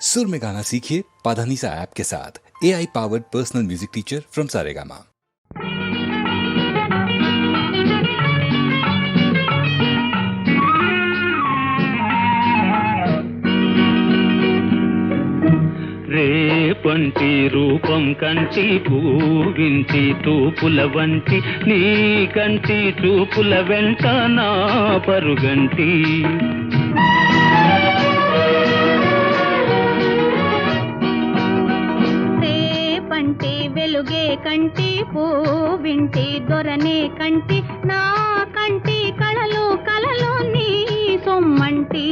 सुर में गाना सीखिए पाधानीसा ऐप के साथ A I powered personal music teacher from Saregama రేపంటి రూపం కంటి పూవింటి తూపుల వంటి నీ కంటి చూపుల వెంట నా పరుగంటి వెలుగే కంటి పూవింటి దొరనే కంటి నా కంటి కళలు కళలు నీ సొమ్మంటి.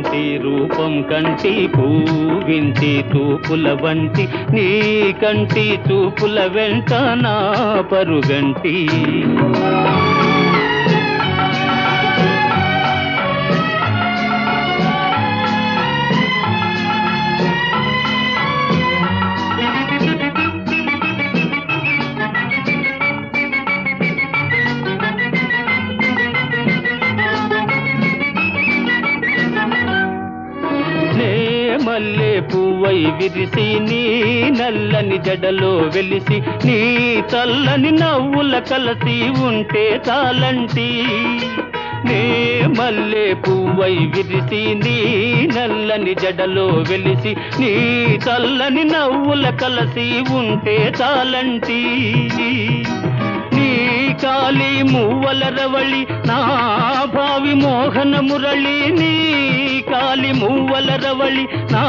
రేపంటి రూపం కంటి పూవించి తూపుల వంటి నీ కంటి చూపుల వెంట నా పరుగంటి. మల్లె పువ్వై విరిసి నీ నల్లని జడలో వెలిసి నీ చల్లని నవ్వుల కలసి ఉంటే చాలంటి. నే మల్లె పువ్వై విరిసి నీ నల్లని జడలో వెలిసి నీ చల్లని నవ్వుల కలసి ఉంటే చాలంటి. కాలి రవళి నా భావి మోహన మురళి నీ కాలి మువ్వల రవళి నా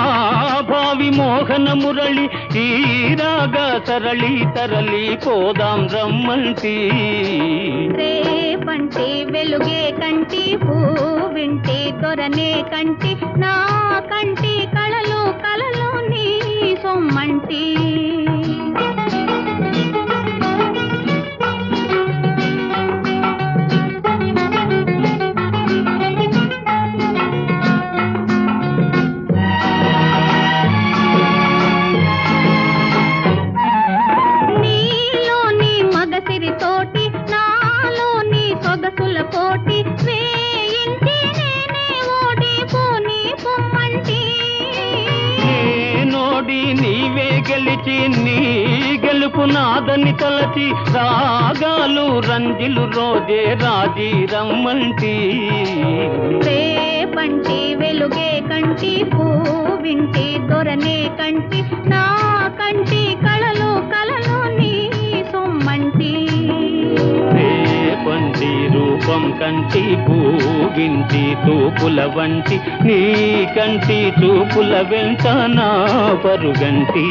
భావి మోహన మురళి ఈ రాగ సరళి తరలి పోదాం రమ్మంటి. రేపంటే వెలుగే కంటి పూ వింటే దొరనే కంటి నా కంటి గెలిచి నీ గెలుపు నాదని తలచి రాగాలు రంజిలు రోజే రాజీ రమ్మంటి. రేపంటి వెలుగే కంటి పూవింటి దొరనే కంటి నా కంటి రూపం కంటి పూగింటి తూపుల వంటి నీ కంటి చూపుల వెంట నా పరుగంటి.